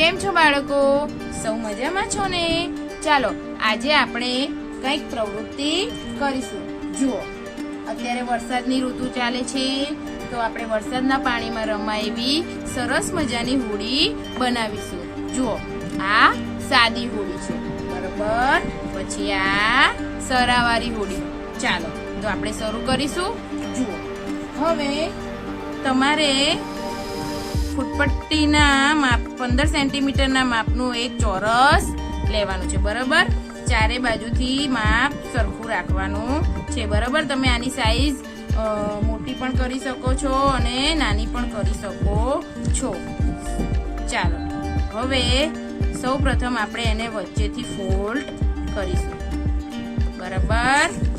કેમ છો બાળકો? સૌ મજામાં છો ને? ચાલો, આજે આપણે કંઈક પ્રવૃત્તિ કરીશું. જુઓ, અત્યારે વરસાદની ઋતુ ચાલે છે, તો આપણે વરસાદના પાણીમાં રમાય એવી સરસ મજાની હોડી બનાવીશું. જુઓ, આ સાદી હોડી છે. બરોબર? પછી આ સરાવારી હોડી ચાલો, તો આપણે શરૂ કરીશું. જુઓ, હવે તમારે ફૂટપટ્ટીના માપ, પંદર સેન્ટીમીટરના માપનું એક ચોરસ લેવાનું છે, બરાબર? ચારે બાજુથી માપ સરખું રાખવાનું છે, બરાબર? તમે આની સાઈઝ મોટી પણ કરી શકો છો અને નાની પણ કરી શકો છો. ચાલો, હવે સૌ પ્રથમ આપણે એને વચ્ચેથી ફોલ્ડ કરીશું. બરાબર?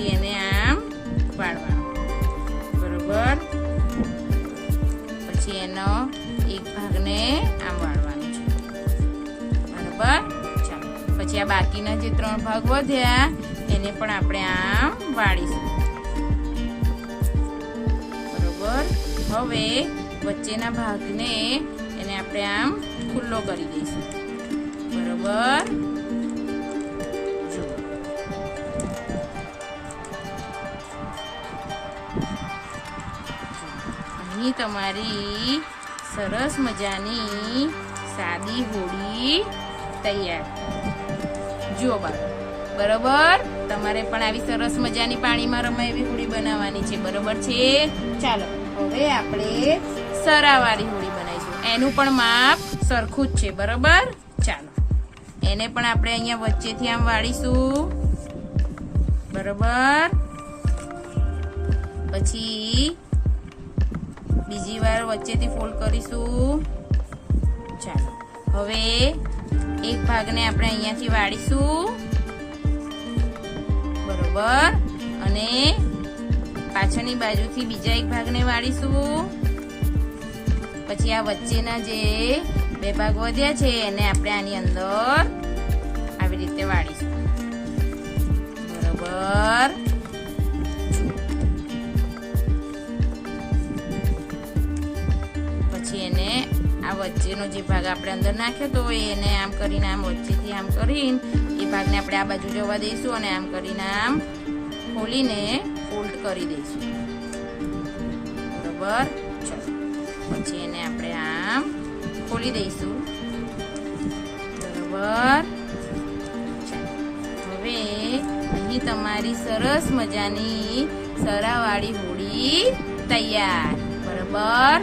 પછી એને આમ વાળવાનું. બરોબર? પછી એનો એક ભાગને આમ વાળવાનું છે. બરોબર? ચાલો. પછી આ બાકીના જે ત્રણ ભાગ વધ્યા, એને પણ આપણે આમ વાળીશું. બરોબર? હવે વચ્ચેના ભાગને એને આપણે આમ ખુલ્લો કરી દઈશું. બરોબર? અહીં તમારી સરસ મજાની સાદી હોડી તૈયાર. જુઓ બાળકો, બરોબર? તમારે પણ આવી સરસ મજાની પાણીમાં રમાય એવી હોડી બનાવવાની છે, બરોબર છે? ચાલો, હવે આપણે સરાવાળી હોડી બનાવીશું. એનું પણ માપ સરખું જ છે, બરોબર? ચાલો, એને પણ આપણે અહીંયા વચ્ચેથી આમ વાળીશું. બરોબર? પછી બીજી વાર વચ્ચેથી ફોલ્ડ કરીશું. ચાલો, હવે એક ભાગને આપણે અહીંયાથી વાળીશું. બરોબર? અને પાછળની બાજુથી બીજા એક ભાગને વાળીશું. પછી આ વચ્ચેના જે બે ભાગ વધ્યા છે, એને આપણે આની અંદર આવી રીતે વાળીશું. બરોબર? પછી એને આ વચ્ચેનો જે ભાગ આપણે અંદર નાખ્યો તો એને આમ કરીને આમ વચ્ચેથી આમ કરીને એ ભાગને આપણે આ બાજુ જવા દઈશું અને આમ કરીને આમ ખોલીને ફોલ્ડ કરી દઈશું. બરોબર? પછી એને આપણે આમ ખોલી દઈશું. બરોબર? હવે અહીં તમારી સરસ મજાની સરાવાળી હોળી તૈયાર. બરોબર?